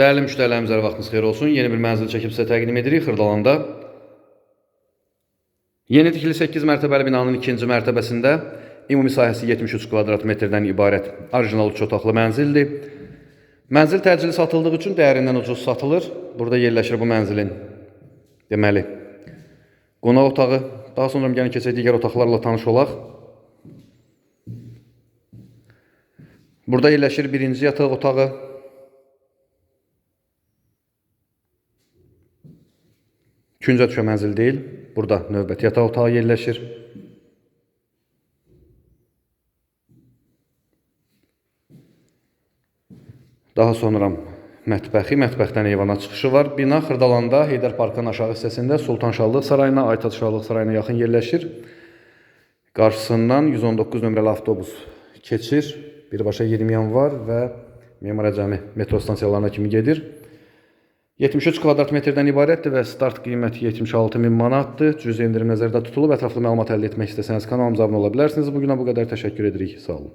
Dəyərli müştərilərimiz, hər vaxtınız xeyir olsun. Yeni bir mənzil çəkib sizə təqdim edirik Xırdalanda. Yeni tikili 8 mərtəbəli binanın ikinci mərtəbəsində ümumi sahəsi 73 kvadrat metrdən ibarət orijinal üç otaqlı mənzildir. Mənzil təcili satıldığı üçün dəyərindən ucuz satılır. Burada yerləşir bu mənzilin deməli qonaq otağı. Daha sonra gəlin keçək digər otaqlarla tanış olaq. Burada yerləşir birinci yataq otağı. Küncə düşə mənzil deyil. Burada növbəti yataq otağı yerləşir. Daha sonra mətbəxi, mətbəxdən eyvana çıxışı var. Bina Xırdalanda Heydər Parkın aşağı hissəsində Sultan Sarayına, Aytaç Şahlıq Sarayına yaxın yerləşir. Qarşısından 119 nömrəli avtobus keçir. Birbaşa 20 yanvar və Memar Əcəmi metro stansiyalarına kimi gedir. 73 kvadrat metrdən ibarətdir və start qiyməti 76 min manatdır. Cüzi endirim nəzərdə tutulub. Ətraflı məlumat əldə etmək istəsəniz kanalımıza abunə ola bilərsiniz. Bu günə bu qədər təşəkkür edirik. Sağ olun.